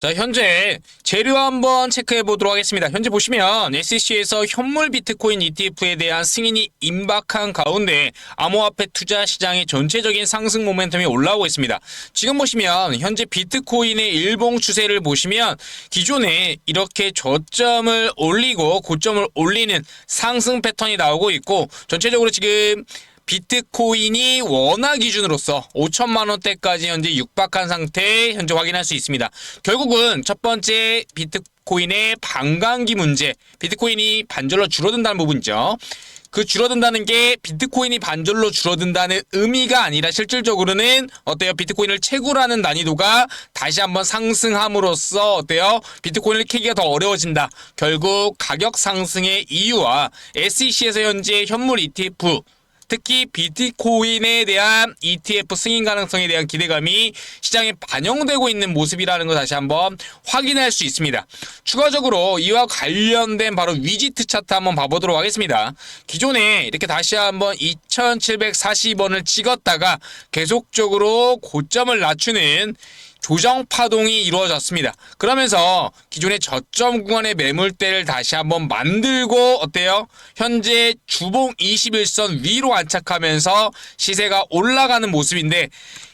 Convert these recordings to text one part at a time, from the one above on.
자, 현재 재료 한번 체크해 보도록 하겠습니다. 현재 보시면 SEC에서 현물 비트코인 ETF에 대한 승인이 임박한 가운데 암호화폐 투자 시장의 전체적인 상승 모멘텀이 올라오고 있습니다. 지금 보시면 현재 비트코인의 일봉 추세를 보시면 기존에 이렇게 저점을 올리고 고점을 올리는 상승 패턴이 나오고 있고 전체적으로 지금 비트코인이 원화 기준으로서 5천만 원대까지 현재 육박한 상태 현재 확인할 수 있습니다. 결국은 첫 번째 비트코인의 반감기 문제, 비트코인이 반절로 줄어든다는 부분이죠. 그 줄어든다는 게 비트코인이 반절로 줄어든다는 의미가 아니라 실질적으로는 어때요? 비트코인을 채굴하는 난이도가 다시 한번 상승함으로써 어때요? 비트코인을 캐기가 더 어려워진다. 결국 가격 상승의 이유와 SEC에서 현재 현물 ETF 특히 비트코인에 대한 ETF 승인 가능성에 대한 기대감이 시장에 반영되고 있는 모습이라는 걸 다시 한번 확인할 수 있습니다. 추가적으로 이와 관련된 바로 위지트 차트 한번 봐보도록 하겠습니다. 기존에 이렇게 다시 한번 2740원을 찍었다가 계속적으로 고점을 낮추는 조정 파동이 이루어졌습니다. 그러면서 기존의 저점 구간의 매물대를 다시 한번 만들고 어때요? 현재 주봉 21선 위로 안착하면서 시세가 올라가는 모습인데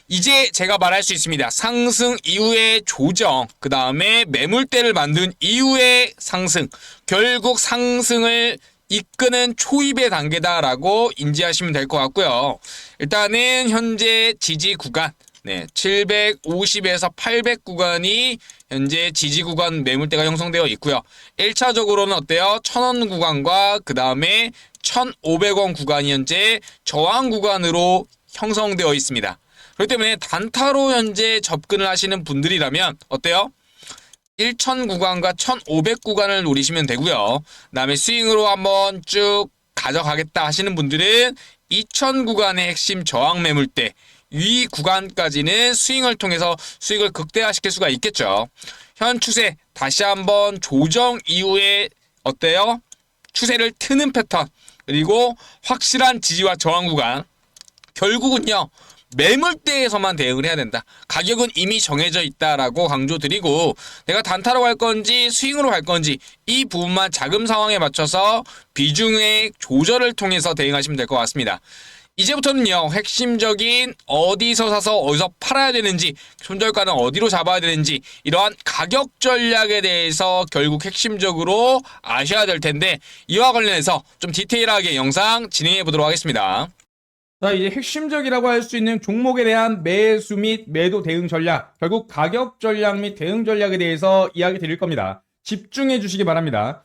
이제 제가 말할 수 있습니다. 상승 이후의 조정, 그 다음에 매물대를 만든 이후의 상승, 결국 상승을 이끄는 초입의 단계다라고 인지하시면 될 것 같고요. 일단은 현재 지지 구간, 네, 750에서 800 구간이 현재 지지 구간 매물대가 형성되어 있고요. 1차적으로는 어때요? 1000원 구간과 그 다음에 1500원 구간이 현재 저항 구간으로 형성되어 있습니다. 그렇기 때문에 단타로 현재 접근을 하시는 분들이라면 어때요? 1000 구간과 1500 구간을 노리시면 되고요. 그다음에 스윙으로 한번 쭉 가져가겠다 하시는 분들은 2000 구간의 핵심 저항 매물대 위 구간까지는 스윙을 통해서 수익을 극대화시킬 수가 있겠죠. 현 추세 다시 한번 조정 이후에 어때요? 추세를 트는 패턴 그리고 확실한 지지와 저항 구간 결국은요 매물대에서만 대응을 해야 된다. 가격은 이미 정해져 있다라고 강조드리고 내가 단타로 갈 건지 스윙으로 갈 건지 이 부분만 자금 상황에 맞춰서 비중의 조절을 통해서 대응하시면 될 것 같습니다. 이제부터는요 핵심적인 어디서 사서 어디서 팔아야 되는지 손절가는 어디로 잡아야 되는지 이러한 가격 전략에 대해서 결국 핵심적으로 아셔야 될 텐데 이와 관련해서 좀 디테일하게 영상 진행해 보도록 하겠습니다. 자, 이제 핵심적이라고 할 수 있는 종목에 대한 매수 및 매도 대응 전략, 결국 가격 전략 및 대응 전략에 대해서 이야기 드릴 겁니다. 집중해 주시기 바랍니다.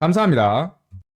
감사합니다.